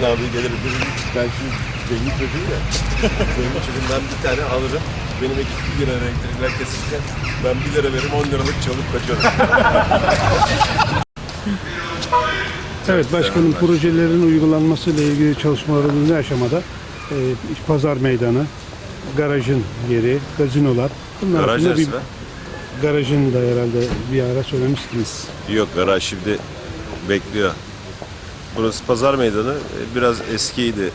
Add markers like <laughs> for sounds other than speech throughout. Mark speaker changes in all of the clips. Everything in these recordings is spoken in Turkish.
Speaker 1: Metin abi gelir dedim ben şimdi zengin çocuğum ya. <laughs> zengin çocuğumdan bir tane alırım. Benim ekip 1 lira elektrikler kesilirken ben 1 lira veririm 10 liralık çalıp kaçarım. <laughs>
Speaker 2: Evet başkanım projelerin uygulanmasıyla ilgili çalışmalarımız ne aşamada? Ee, pazar meydanı, garajın yeri, gazinolar. Bunlar
Speaker 1: Garaj
Speaker 2: hakkında bir
Speaker 1: neresi be?
Speaker 2: garajın da herhalde bir ara söylemiştiniz.
Speaker 1: Yok garaj şimdi bekliyor. Burası pazar meydanı. E, Biraz eskiydi.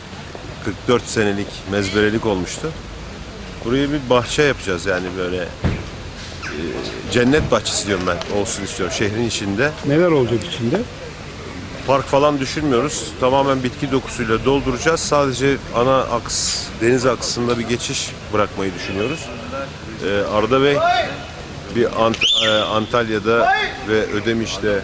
Speaker 1: 44 senelik mezberelik olmuştu. Buraya bir bahçe yapacağız yani böyle e, cennet bahçesi diyorum ben olsun istiyorum şehrin içinde.
Speaker 2: Neler olacak içinde?
Speaker 1: Park falan düşünmüyoruz. Tamamen bitki dokusuyla dolduracağız. Sadece ana aks, deniz aksında bir geçiş bırakmayı düşünüyoruz. Ee, Arda Bey bir Ant- e, Antalya'da ve Ödemiş'te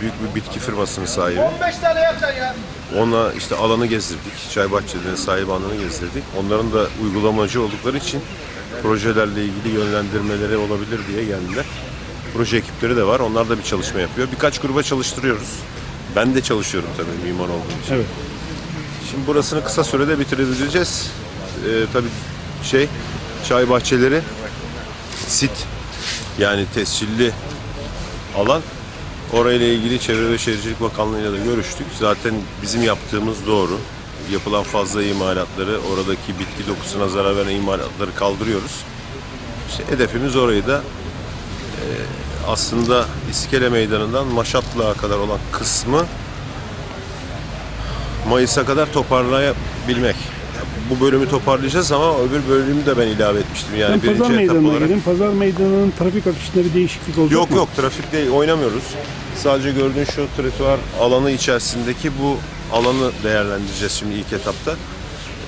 Speaker 1: büyük bir bitki firmasının sahibi.
Speaker 3: 15 tane yapsan ya.
Speaker 1: Ona işte alanı gezdirdik. Çay bahçelerinin sahibi alanı gezdirdik. Onların da uygulamacı oldukları için projelerle ilgili yönlendirmeleri olabilir diye geldiler. Proje ekipleri de var. Onlar da bir çalışma yapıyor. Birkaç gruba çalıştırıyoruz. Ben de çalışıyorum tabii mimar olduğum için.
Speaker 2: Evet.
Speaker 1: Şimdi burasını kısa sürede bitirebileceğiz. Ee, tabii şey çay bahçeleri sit yani tescilli alan orayla ilgili Çevre ve Şehircilik Bakanlığı'yla da görüştük. Zaten bizim yaptığımız doğru. Yapılan fazla imalatları, oradaki bitki dokusuna zarar veren imalatları kaldırıyoruz. İşte hedefimiz orayı da e, aslında İskele Meydanı'ndan Maşatlığa kadar olan kısmı Mayıs'a kadar toparlayabilmek. Bu bölümü toparlayacağız ama öbür bölümü de ben ilave etmiştim. Yani
Speaker 2: Ben
Speaker 1: birinci
Speaker 2: pazar
Speaker 1: etap
Speaker 2: meydanına
Speaker 1: olarak.
Speaker 2: gelin. Pazar meydanının trafik akışında bir değişiklik olacak
Speaker 1: Yok
Speaker 2: mı?
Speaker 1: yok trafikte oynamıyoruz. Sadece gördüğün şu trotuar alanı içerisindeki bu alanı değerlendireceğiz şimdi ilk etapta.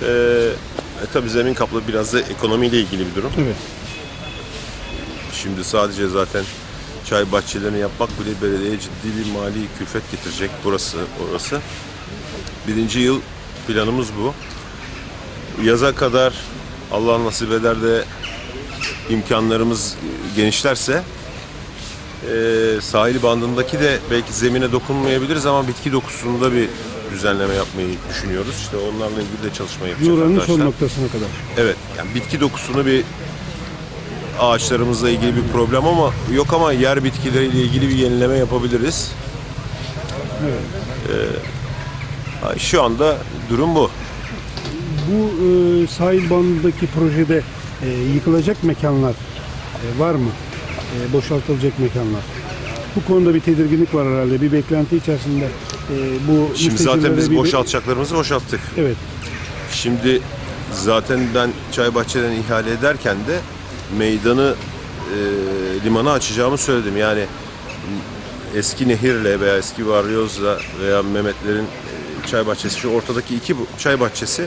Speaker 1: Ee, e, tabii zemin kaplı biraz da ekonomiyle ilgili bir durum.
Speaker 2: Evet.
Speaker 1: Şimdi sadece zaten çay bahçelerini yapmak bile belediyeye ciddi bir mali külfet getirecek burası, orası. Birinci yıl planımız bu. Yaza kadar Allah nasip eder de imkanlarımız genişlerse e, sahil bandındaki de belki zemine dokunmayabiliriz ama bitki dokusunda bir düzenleme yapmayı düşünüyoruz. İşte onlarla ilgili de çalışma yapacağız
Speaker 2: Yuranın son noktasına kadar.
Speaker 1: Evet, yani bitki dokusunu bir ağaçlarımızla ilgili bir problem ama yok ama yer bitkileriyle ilgili bir yenileme yapabiliriz. Ee, şu anda durum bu.
Speaker 2: Bu e, sahil bandındaki projede e, yıkılacak mekanlar e, var mı? E, boşaltılacak mekanlar. Bu konuda bir tedirginlik var herhalde. Bir beklenti içerisinde e, bu
Speaker 1: Şimdi zaten biz
Speaker 2: bir-
Speaker 1: boşaltacaklarımızı boşalttık.
Speaker 2: Evet.
Speaker 1: Şimdi zaten ben çay bahçeden ihale ederken de meydanı e, limana açacağımı söyledim. Yani eski nehirle veya eski varyozla veya Mehmetlerin e, çay bahçesi şu ortadaki iki çay bahçesi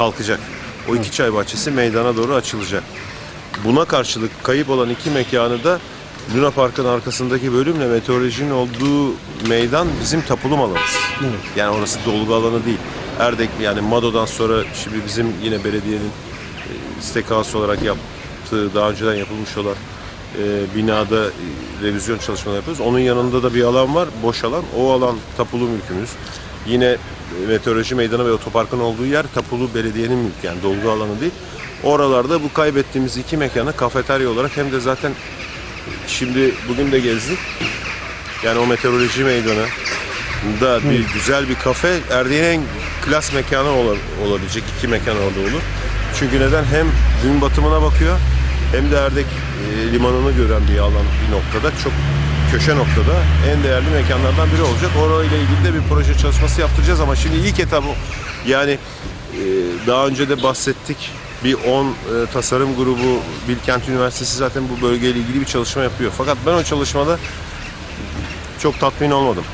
Speaker 1: kalkacak. O iki çay bahçesi meydana doğru açılacak. Buna karşılık kayıp olan iki mekanı da Luna Park'ın arkasındaki bölümle meteorolojinin olduğu meydan bizim tapulum alanımız. Yani orası dolgu alanı değil. Erdek yani Mado'dan sonra şimdi bizim yine belediyenin e, istekası olarak yaptığı daha önceden yapılmış olan e, binada e, revizyon çalışmaları yapıyoruz. Onun yanında da bir alan var, boş alan. O alan tapulu mülkümüz. Yine meteoroloji meydanı ve otoparkın olduğu yer tapulu belediyenin mülkü yani dolgu alanı değil. Oralarda bu kaybettiğimiz iki mekanı kafeterya olarak hem de zaten şimdi bugün de gezdik. Yani o meteoroloji meydanı da bir güzel bir kafe Erdek'in en klas mekanı ola- olabilecek iki mekan orada olur. Çünkü neden? Hem gün batımına bakıyor hem de Erdek e, limanını gören bir alan bir noktada çok köşe noktada en değerli mekanlardan biri olacak. Orayla ilgili de bir proje çalışması yaptıracağız ama şimdi ilk etap. Yani e, daha önce de bahsettik. Bir 10 e, tasarım grubu Bilkent Üniversitesi zaten bu bölgeyle ilgili bir çalışma yapıyor. Fakat ben o çalışmada çok tatmin olmadım.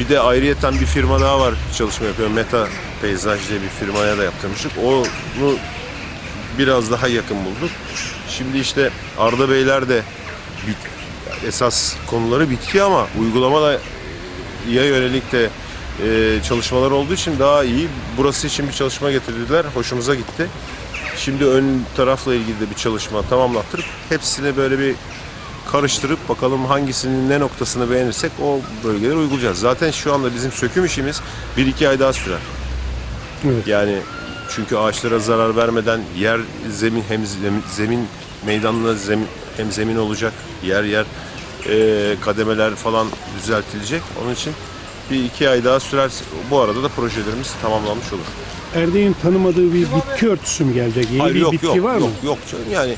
Speaker 1: Bir de ayrıyeten bir firma daha var çalışma yapıyor. Meta Peyzaj diye bir firmaya da yaptırmıştık. Onu biraz daha yakın bulduk. Şimdi işte Arda Beyler de esas konuları bitki ama uygulama da ya yönelik de e, çalışmalar olduğu için daha iyi. Burası için bir çalışma getirdiler. Hoşumuza gitti. Şimdi ön tarafla ilgili de bir çalışma tamamlattırıp hepsini böyle bir karıştırıp bakalım hangisinin ne noktasını beğenirsek o bölgeleri uygulayacağız. Zaten şu anda bizim söküm işimiz 1-2 ay daha sürer.
Speaker 2: Evet.
Speaker 1: Yani çünkü ağaçlara zarar vermeden yer zemin hem zemin, meydanla zemin, hem zemin olacak yer yer e, kademeler falan düzeltilecek. Onun için bir iki ay daha sürer. Bu arada da projelerimiz tamamlanmış olur.
Speaker 2: Erdek'in tanımadığı bir bitki örtüsü mü gelecek? Yeni
Speaker 1: Hayır,
Speaker 2: bir
Speaker 1: yok
Speaker 2: bitki
Speaker 1: yok
Speaker 2: var
Speaker 1: yok
Speaker 2: mı?
Speaker 1: yok canım. yani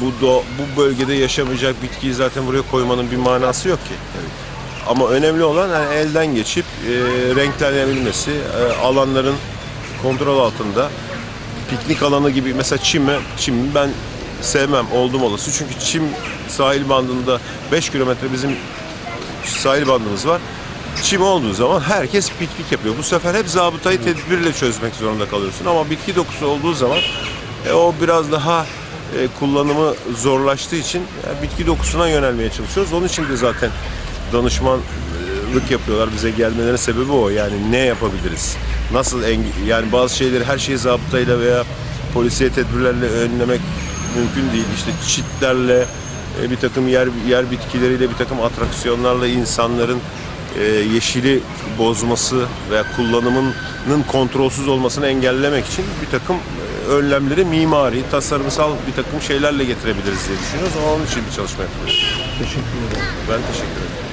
Speaker 1: bu do, bu bölgede yaşamayacak bitkiyi zaten buraya koymanın bir manası yok ki. Ama önemli olan yani elden geçip e, renklenebilmesi, e, alanların kontrol altında piknik alanı gibi mesela çimi, çimi ben sevmem oldum olası. Çünkü çim sahil bandında 5 kilometre bizim sahil bandımız var. Çim olduğu zaman herkes piknik yapıyor. Bu sefer hep zabıtayı tedbirle çözmek zorunda kalıyorsun. Ama bitki dokusu olduğu zaman e, o biraz daha e, kullanımı zorlaştığı için e, bitki dokusuna yönelmeye çalışıyoruz. Onun için de zaten danışmanlık yapıyorlar. Bize gelmelerinin sebebi o. Yani ne yapabiliriz? Nasıl yani bazı şeyleri her şeyi zabıtayla veya polisiye tedbirlerle önlemek mümkün değil. İşte çitlerle e, bir takım yer yer bitkileriyle bir takım atraksiyonlarla insanların e, yeşili bozması veya kullanımının kontrolsüz olmasını engellemek için bir takım e, önlemleri mimari, tasarımsal bir takım şeylerle getirebiliriz diye düşünüyoruz. Onun için bir çalışma yapıyoruz.
Speaker 2: Teşekkür ederim.
Speaker 1: Ben teşekkür ederim.